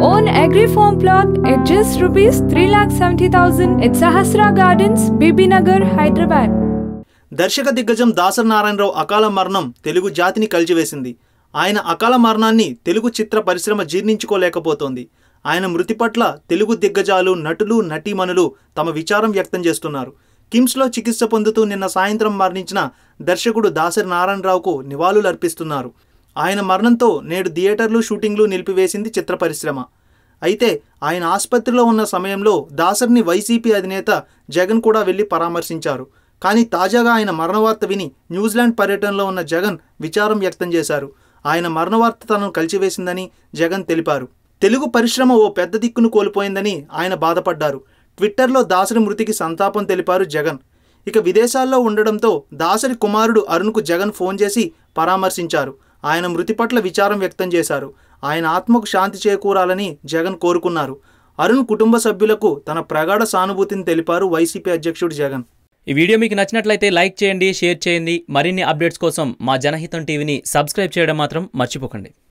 own agri farm plot at just rupees 3,70,000 at Sahasra Gardens, Bibinagar, Hyderabad. దర్శక దిగ్గజం దాసరి నారాయణరావు అకాల మరణం తెలుగు జాతిని కలిచివేసింది. ఆయన అకాల మరణాన్ని తెలుగు చిత్ర పరిశ్రమ జీర్ణించుకోలేకపోతోంది. ఆయన మృతి పట్ల తెలుగు దిగ్గజాలు నటులు నటీమణులు తమ విచారం వ్యక్తం చేస్తున్నారు. కిమ్స్లో చికిత్స పొందుతూ నిన్న సాయంత్రం మరణించిన దర్శకుడు దాసరి నారాయణరావుకు నివాళులు అర్పిస్తున్నారు ఆయన మరణంతో నేడు థియేటర్లు షూటింగ్లు నిలిపివేసింది చిత్ర పరిశ్రమ. అయితే ఆయన ఆసుపత్రిలో ఉన్న సమయంలో దాసరిని వైసీపీ అధినేత జగన్ కూడా వెళ్ళి పరామర్శించారు. కానీ తాజాగా ఆయన మరణవార్త విని న్యూజిలాండ్ పర్యటనలో ఉన్న జగన్ విచారం వ్యక్తం చేశారు. ఆయన మరణవార్త తనను కలిచివేసిందని జగన్ తెలిపారు. తెలుగు పరిశ్రమ ఓ పెద్ద దిక్కును కోల్పోయిందని ఆయన బాధపడ్డారు. ట్విట్టర్లో దాసరి మృతికి సంతాపం తెలిపారు జగన్. ఇక విదేశాల్లో ఉండడంతో దాసరి కుమారుడు అరుణ్కు జగన్ ఫోన్ చేసి పరామర్శించారు. ఆయన మృతి పట్ల విచారం వ్యక్తం చేశారు. ఆయన ఆత్మకు శాంతి చేకూరాలని జగన్ కోరుకున్నారు. అరుణ్ కుటుంబ సభ్యులకు తన ప్రగాఢ సానుభూతిని తెలిపారు వైసీపీ అధ్యక్షుడు జగన్. ఈ వీడియో మీకు నచ్చినట్లయితే లైక్ చేయండి షేర్ చేయండి. మరిన్ని అప్డేట్స్ కోసం మా జనహితం టీవీని సబ్స్క్రైబ్ చేయడం మాత్రం మర్చిపోకండి.